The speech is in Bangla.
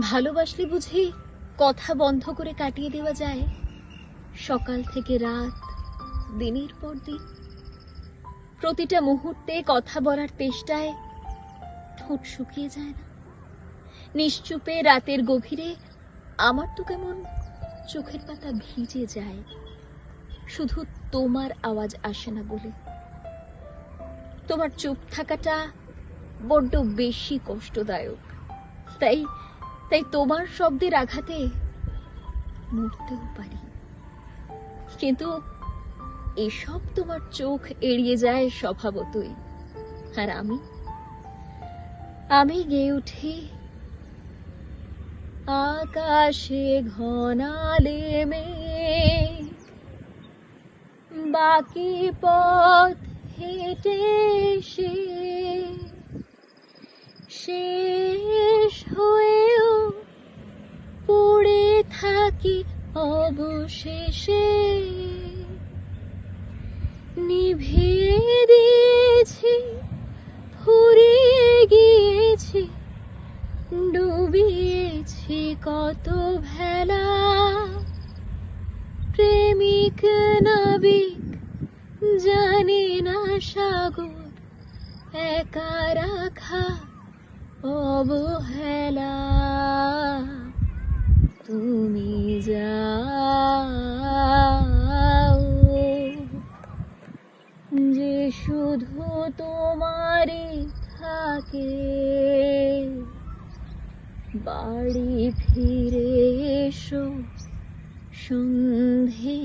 ভালোবাসলে বুঝি কথা বন্ধ করে কাটিয়ে দেওয়া যায়। সকাল থেকে রাত, দিনের পর দিন। প্রতিটা মুহূর্তে কথা বলার তেষ্টায় ঠোঁট শুকিয়ে যায় না। নিশ্চুপে রাতের গভীরে আমার তো কেমন চোখের পাতা ভিজে যায়। শুধু তোমার আওয়াজ আসে না বলে। তোমার চুপ থাকাটা বড্ড বেশি কষ্টদায়ক। তাই তাই তোমার শব্দের আঘাতে মরতেও পারি। কিন্তু এসব তোমার চোখ এড়িয়ে যায় স্বভাবতই। আর আমি? আমি গেয়ে উঠি আকাশে ঘনালে মেঘ। বাকি পথ হেঁটে এসে থাকি অবশেষে। নিভিয়ে দিয়েছি, ফুরিয়ে গিয়েছি, ডুবিয়েছি কত ভেলা। প্রেমিক নাবিক, জানে না সাগর, একা রাখা অবহেলা। শুধু তোমারই থাকে। বাড়ি ফিরে এসো সন্ধে